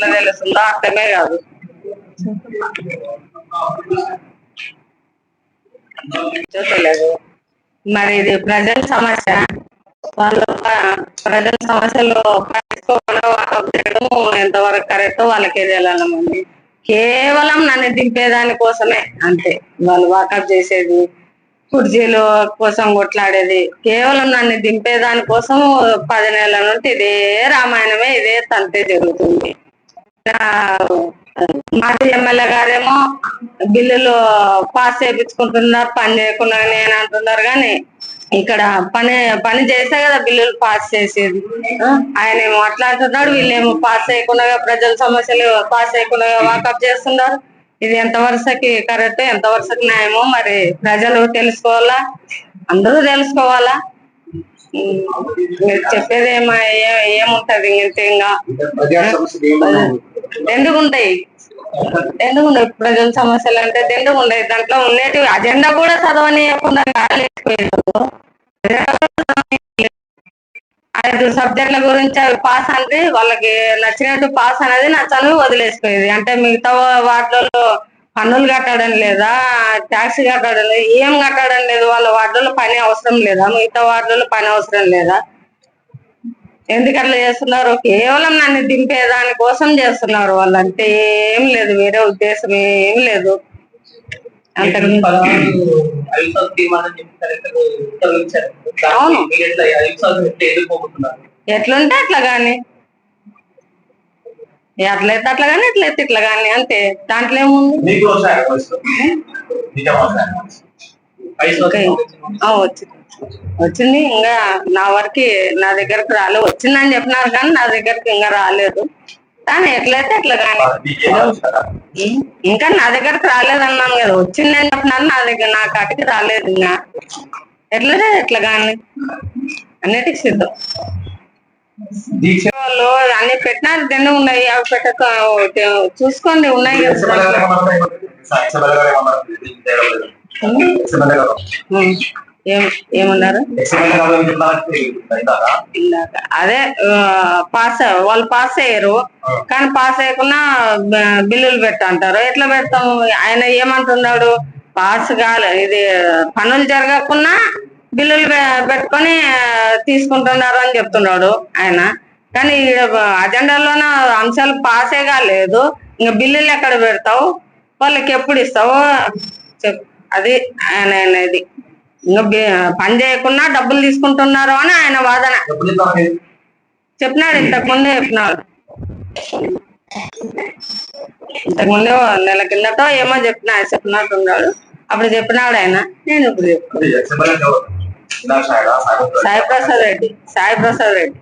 ఎట్లా తెలుస్తుందో అర్థమే కాదు. చూడలేదు మరి ఇది ప్రజల సమస్య. వాళ్ళు ప్రజల సమస్యలు పట్టించుకోకుండా ఎంతవరకు కరెక్ట్ వాళ్ళకే తెలియాలమండి కేవలం నన్ను దింపేదాని కోసమే అంతే. వాళ్ళు వాకప్ చేసేది కుర్చీలు కోసం కొట్లాడేది కేవలం నన్ను దింపేదాని కోసం పది నెలల నుండి ఇదే రామాయణమే ఇదే తంతే జరుగుతుంది. ఆ, ఎమ్మెల్యే గారేమో బిల్లులు పాస్ చేయించుకుంటున్నారు పని చేయకుండా నేను అంటున్నారు కానీ ఇక్కడ పని పని చేస్తే కదా బిల్లులు పాస్ చేసేది. ఆయన ఏమో మాట్లాడుతున్నాడు వీళ్ళేమో పాస్ చేయకుండా ప్రజల సమస్యలు పాస్ చేయకుండా వాకప్ చేస్తున్నారు. ఇది ఎంత వరుసకి కరెక్ట్ ఎంత వరుసకి న్యాయమో మరి ప్రజలు తెలుసుకోవాలా? అందరూ తెలుసుకోవాలా? చెప్పేది ఏమ ఏ- ఏముంటది ఇంతే ఇంకా. ఎందుకుంటాయి సమస్యలు ఎందుకు ఉంటాయి ఎందుకు ఉండవు ప్రజల సమస్యలు అంటే ఎందుకు ఉండవు దాంట్లో ఉండేటివి అజెండా కూడా చదవనీయకుండా కాలేకపోయారు ఐదు సబ్జెక్టుల గురించి పాస్ అంటే వాళ్ళకి నచ్చినట్టు పాస్ అనేది నచ్చని వదిలేసిపోయేది. అంటే మిగతా వాటిలో పన్నులు కట్టడం లేదా ట్యాక్స్ కట్టడం లేదు ఏం కట్టడం లేదు వాళ్ళ వాటిలో పని అవసరం లేదా మిగతా వాటిలో పని అవసరం లేదా? ఎందుకు అట్లా చేస్తున్నారు? కేవలం నన్ను దింపేదాని కోసం చేస్తున్నారు వాళ్ళు అంటే ఏం లేదు వేరే ఉద్దేశం ఏం లేదు. అవును. దానికి మీరు ఎట్లా ఎట్లుంటే అట్లా గాని ఎట్లయితే ఇట్లా గాని అంతే. దాంట్లో ఏముంది? వచ్చింది. వచ్చింది. ఇంకా నా వరకు నా దగ్గరకు రాలేదు. వచ్చిందని చెప్పినారు కానీ నా దగ్గరకు ఇంకా రాలేదు. కానీ ఎట్లయితే అట్లా కానీ ఇంకా నా దగ్గరకు రాలేదు అన్నాను కదా. వచ్చిందని చెప్పినాను నా దగ్గర నా కాటికి రాలేదు ఇంకా. ఎట్లయితే ఎట్లా కానీ అన్నిటికి సిద్ధం. దీక్ష వాళ్ళు అన్ని పెట్టినారు దండం ఉన్నాయి. అవి పెట్టక చూసుకోండి ఉన్నాయి ఏమన్నారు? అదే పాస్ వాళ్ళు పాస్ అయ్యారు. కానీ పాస్ అయ్యకుండా బిల్లులు పెట్టంటారు. ఎట్లా పెడతాం? ఆయన ఏమంటున్నాడు? పాస్ కాలే ఇది పనులు జరగకుండా బిల్లులు పెట్టుకొని తీసుకుంటున్నారు అని చెప్తున్నాడు ఆయన. కానీ అజెండాలోన అంశాలు పాసే కాలేదు ఇంకా బిల్లులు ఎక్కడ పెడతావు? వాళ్ళకి ఎప్పుడు ఇస్తావు అది ఆయన అనేది. ఇంకా పని చేయకుండా డబ్బులు తీసుకుంటున్నారు అని ఆయన వాదన. చెప్పినాడు ఇంతకు ముందే చెప్పినాడు ఇంతకు ముందే ఓ నెల కిందటో ఏమో చెప్పిన చెప్పినట్టు ఉన్నాడు. అప్పుడు చెప్పినాడు ఆయన. నేను ఇప్పుడు చెప్తాను साहेब प्रसाद रेड्डी साहेब रेड्डी.